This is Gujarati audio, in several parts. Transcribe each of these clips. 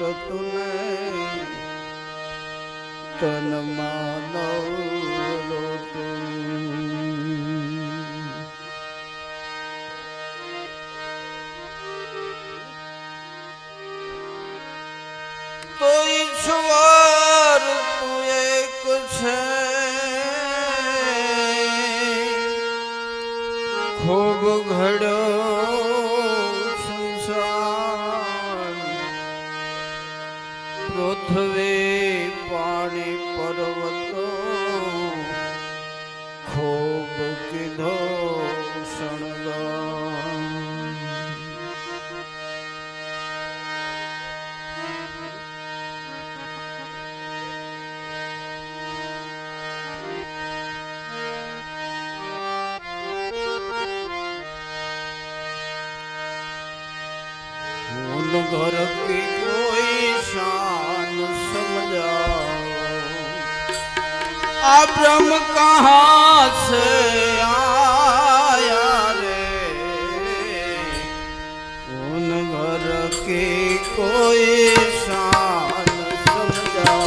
પ્રગટ તુને તન માનવ તો. ઈશ્વર તું ખૂબ ઘડ્યો પૃથ્વી પાણી પર્વતો. ખૂબ કીધો શણગાર. उन આ બ્રહ્મ કહા છે આયા રે ઉન ભર કે કોઈ શાન સમજા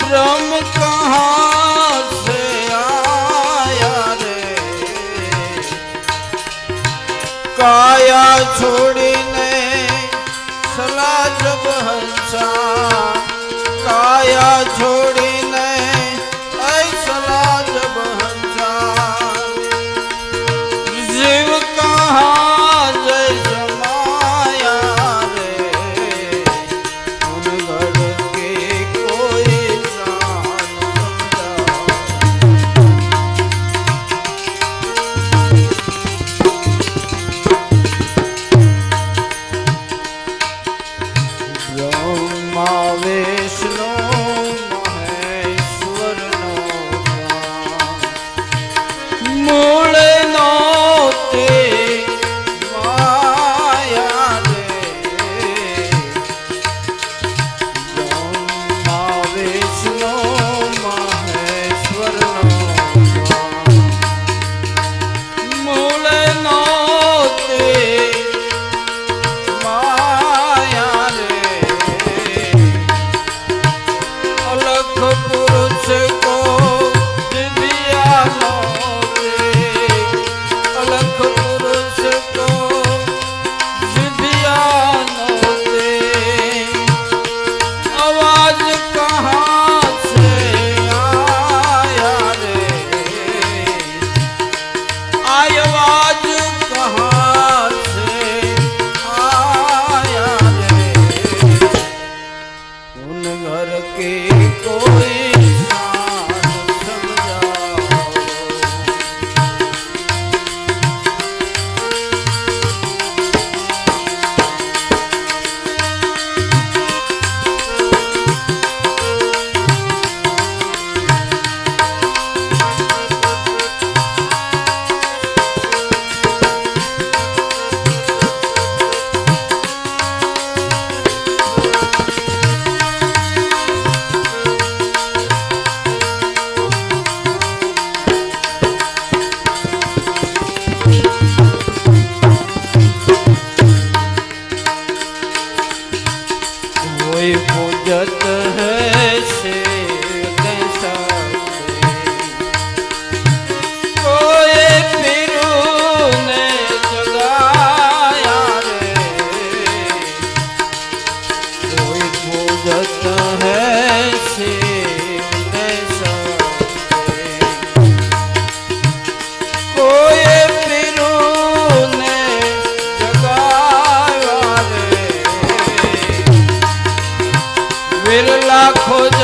બ્રહ્મ કહા છે આયા રે કાયા છોડીને સલા ojos.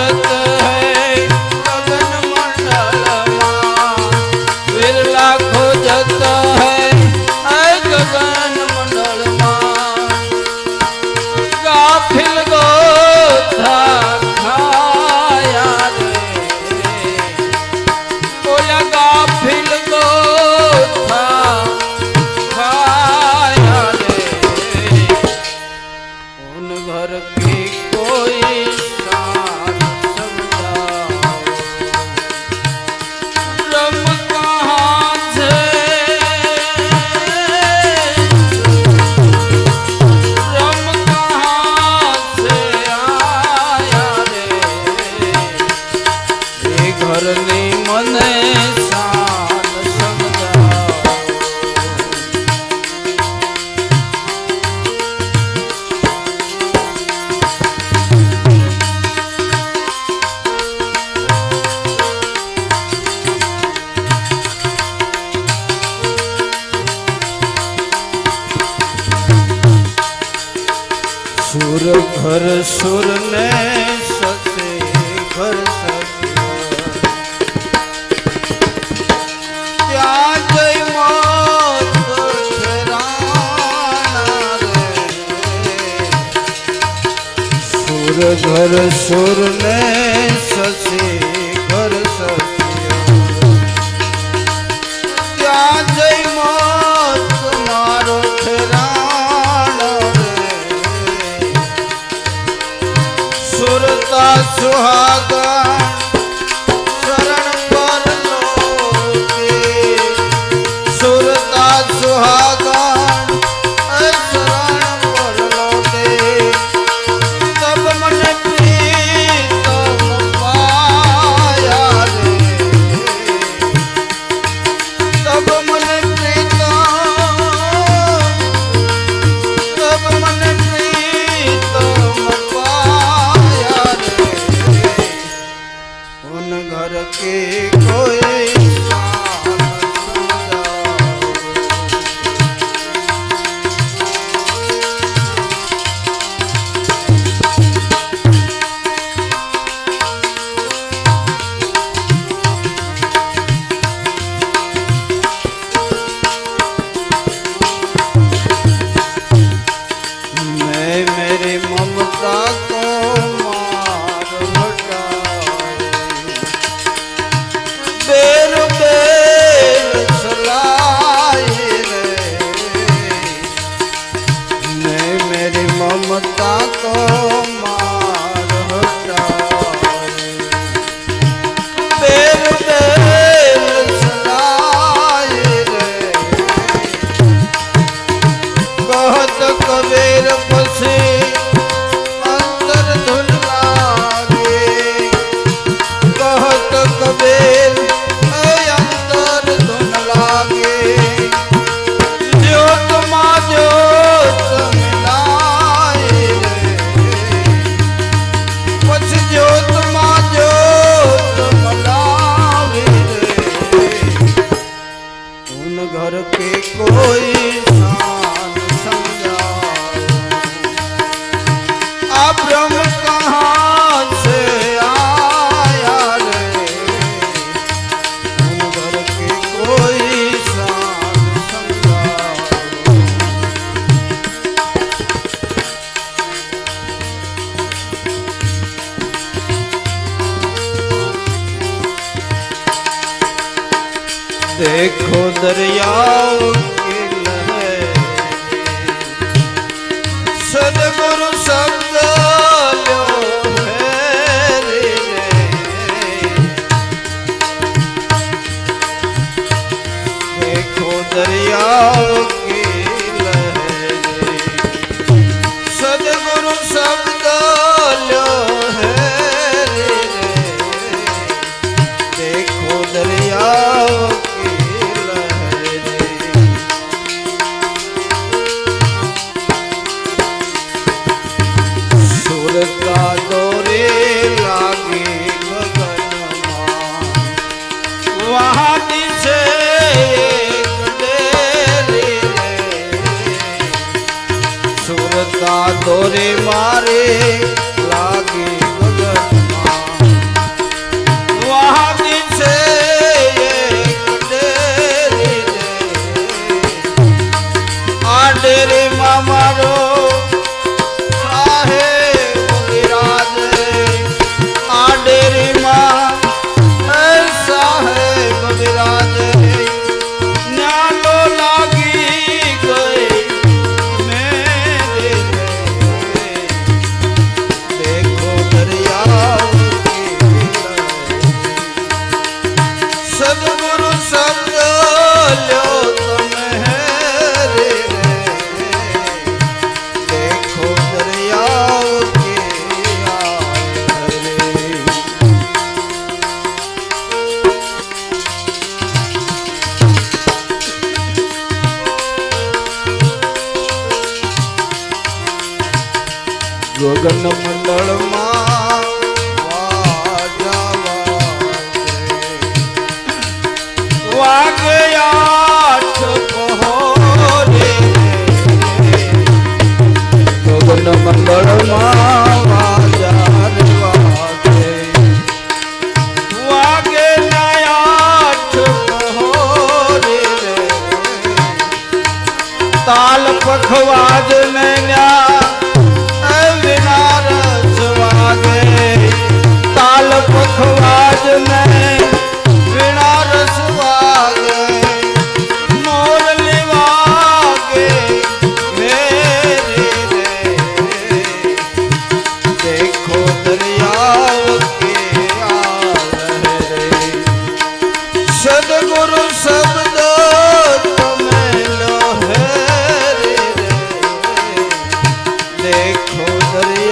જનમંડળમાં વાગ્યા મંડળમાં વાજા વાગે તાલ પખવાજ ને ન્યા રે ખોદરે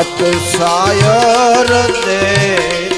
સાત સાયર દે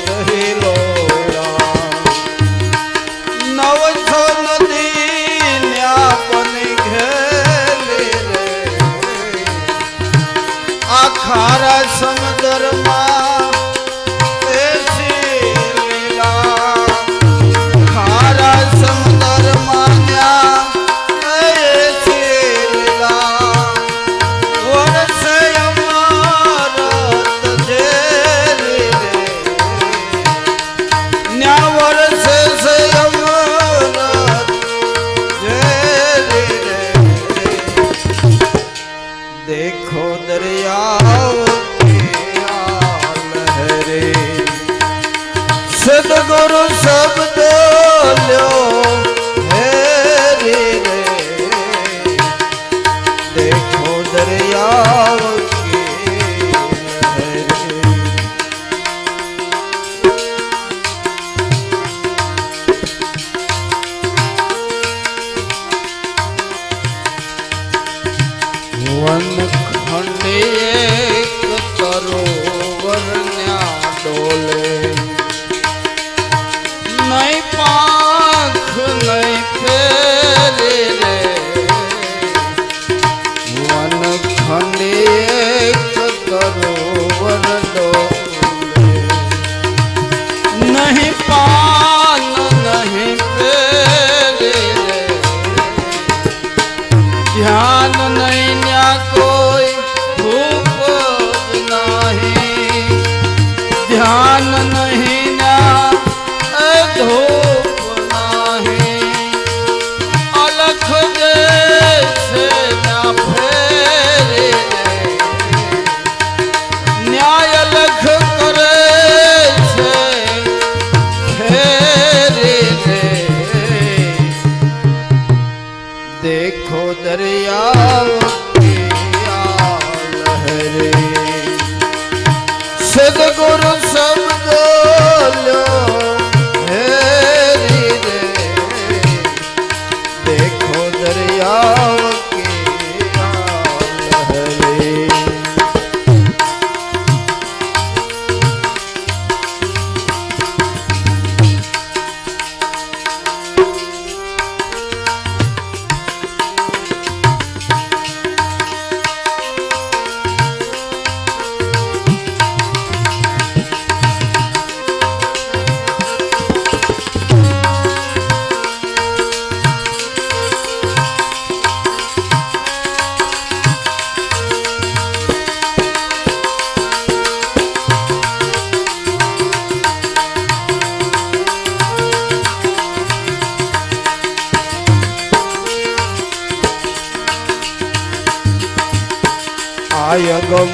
અયગમ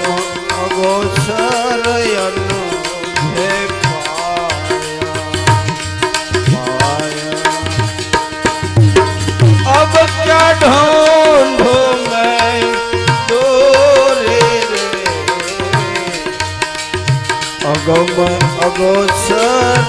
અગોસરયન હે પાયા. અબ ક્યા ઢોંઢો મેં દોરે રે? અગમ અગોસર